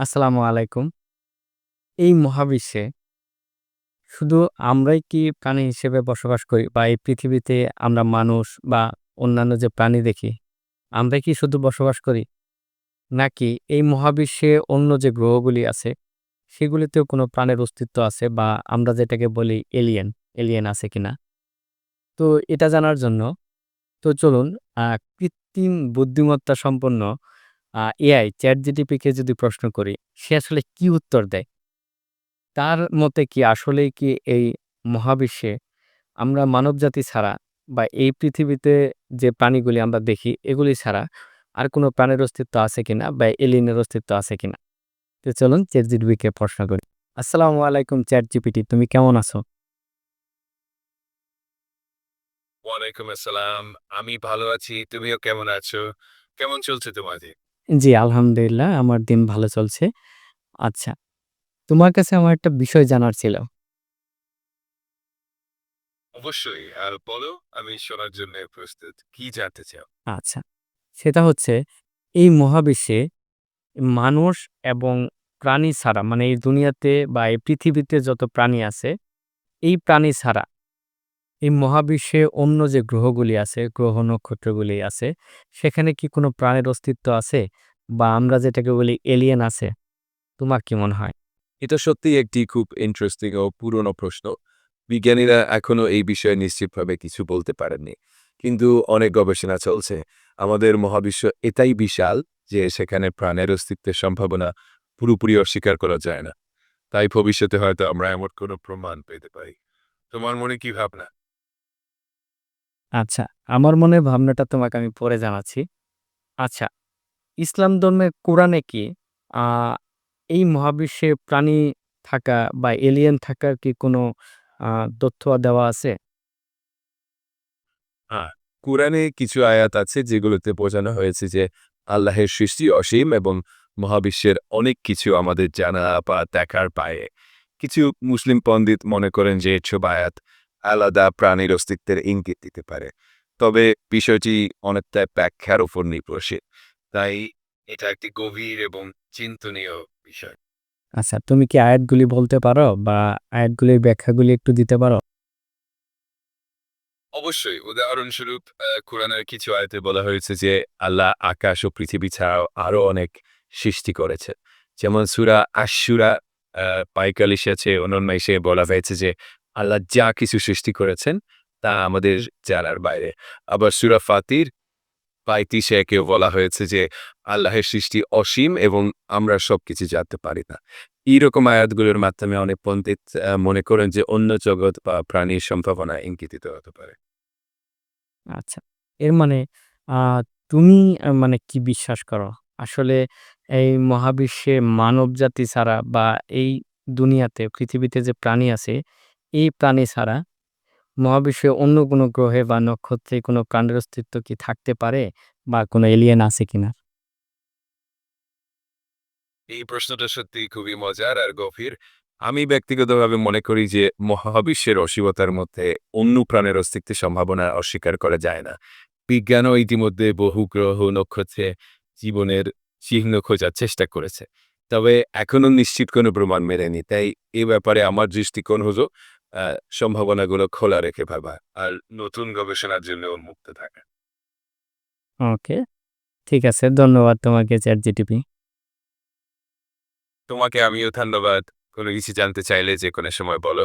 আসসালামু আলাইকুম। এই মহাবিশ্বে শুধু আমরাই কি প্রাণী হিসেবে বসবাস করি বা এই পৃথিবীতে আমরা মানুষ বা অন্যান্য যে প্রাণী দেখি, আমরাই কি শুধু বসবাস করি? নাকি এই মহাবিশ্বে অন্য যে গ্রহগুলি আছে, সেগুলিতেও কোনো প্রাণের অস্তিত্ব আছে বা আমরা যেটাকে বলি এলিয়েন, এলিয়েন আছে কিনা? তো এটা জানার জন্য তো চলুন কৃত্রিম বুদ্ধিমত্তা সম্পন্ন এআই ChatGPT কে যদি প্রশ্ন করি, সে আসলে কি উত্তর দেয়? তার মতে কি আসলেই কি এই মহাবিশ্বে আমরা মানবজাতি ছাড়া বা এই পৃথিবীতে যে প্রাণীগুলি আমরা দেখি এগুলি ছাড়া আর কোনো প্রাণের অস্তিত্ব আছে কিনা বা এলিনের অস্তিত্ব আছে কিনা? তো চলুন ChatGPT কে প্রশ্ন করি। আসসালামু আলাইকুম ChatGPT তুমি কেমন আছো? ওয়ালাইকুম আসসালাম। আমি ভালো আছি। তুমিও কেমন আছো? কেমন চলছে তোমাদের? জি, আলহামদুলিল্লাহ আমার দিন ভালো চলছে। আচ্ছা, তোমার কাছে আমার একটা বিষয় জানার ছিল। অবশ্যই। আর বলো, আমি শোনার জন্য প্রস্তুত। কি জানতে চাও? আচ্ছা, সেটা হচ্ছে এই মহাবিশ্বে মানুষ এবং প্রাণী ছাড়া মানে এই দুনিয়াতে বা এই পৃথিবীতে যত প্রাণী আছে, এই প্রাণী ছাড়া এই মহাবিশ্বে অন্য যে গ্রহগুলি আছে, গ্রহ নক্ষত্রগুলি আছে, সেখানে কি কোনো প্রাণের অস্তিত্ব আছে? বা আমরা যেটাকে বলি এলিয়েন আছে? তোমার কি মনে হয়? এটা সত্যিই একটি খুব ইন্টারেস্টিং ও পুরনো প্রশ্ন বিজ্ঞানীরা এখনও এই বিষয়ে নিশ্চিতভাবে কিছু বলতে পারেননি কিন্তু অনেক গবেষণা চলছে আমাদের মহাবিশ্ব এটাই বিশাল যে সেখানে প্রাণের অস্তিত্বের সম্ভাবনা পুরোপুরি অস্বীকার করা যায় না তাই ভবিষ্যতে হয়তো আমরা এমন কোনো প্রমাণ পেতে পারি তোমার মনে কি ভাবনা? আচ্ছা, আমার মনের ভাবনাটা তোমাকে আমি পরে জানাচ্ছি। আচ্ছা, ইসলাম ধর্মের কোরআনে কি এই মহাবিশ্বে প্রাণী থাকা বা এলিয়েন থাকার কি কোনো তথ্য দেওয়া আছে? হ্যাঁ কোরআনে কিছু আয়াত আছে যেগুলোতে বোঝানো হয়েছে যে আল্লাহের সৃষ্টি অসীম এবং মহাবিশ্বের অনেক কিছু আমাদের জানা বা দেখার পায়ে কিছু মুসলিম পণ্ডিত মনে করেন যে এসব আয়াত আলাদা প্রাণীর অস্তিত্বের ইঙ্গিত দিতে পারে তবে বিষয়টি অনেকটা ব্যাখ্যার উপর নির্ভরশীল তাই এটা একটি গভীর এবং চিন্তনীয় বিষয়। আচ্ছা, তুমি কি আয়াতগুলি বলতে পারো বা আয়াতগুলির ব্যাখ্যাগুলি একটু দিতে পারো? অবশ্যই। উদাহরণস্বরূপ কোরআনের কিছু আয়াতে বলা হয়েছে যে আল্লাহ আকাশ ও পৃথিবী ছাড়াও আরও অনেক সৃষ্টি করেছে যেমন সুরা আশুরা পাইকালিশ আছে অনন্যাইশে বলা হয়েছে যে আল্লাহ যা কিছু সৃষ্টি করেছেন তা আমাদের জানার বাইরে। আবার সুরা ফাতির পাইতিশে কেউ বলা হয়েছে যে আল্লাহের সৃষ্টি অসীম এবং আমরা সবকিছু জানতে পারি না। এইরকম আয়াতগুলোর মাধ্যমে অনেক পণ্ডিত মনে করেন যে অন্য জগৎ বা প্রাণীর সম্ভাবনা ইঙ্গিত হতে পারে। আচ্ছা, এর মানে তুমি মানে কি বিশ্বাস করো? আসলে এই মহাবিশ্বে মানবজাতি ছাড়া বা এই দুনিয়াতে পৃথিবীতে যে প্রাণী আছে, এই প্রাণী ছাড়া মহাবিশ্বে অন্য কোনো গ্রহে বা নক্ষত্রে কোনো প্রাণের অস্তিত্ব কি থাকতে পারে? বা কোনো এলিয়েন আছে কিনা? এই প্রশ্নটা সত্যিই খুবই মজার আর গভীর। আমি ব্যক্তিগতভাবে মনে করি যে মহাবিশ্বের অসীমতার মধ্যে অন্য প্রাণের অস্তিত্বের সম্ভাবনা অস্বীকার করা যায় না বিজ্ঞানও ইতিমধ্যে বহু গ্রহ নক্ষত্রে জীবনের চিহ্ন খোঁজার চেষ্টা করেছে তবে এখনও নিশ্চিত কোনো প্রমাণ মেলেনি, তাই এ ব্যাপারে আমার দৃষ্টিকোণ হলো সম্ভাবনাগুলো খোলা রেখে ভাবা আর নতুন গবেষণার জন্য উন্মুক্ত থাকা। ওকে, ঠিক আছে। ধন্যবাদ তোমাকে চ্যাট জিটিপি তোমাকে আমিও ধন্যবাদ। কোনো কিছু জানতে চাইলে যে কোনো সময় বলো।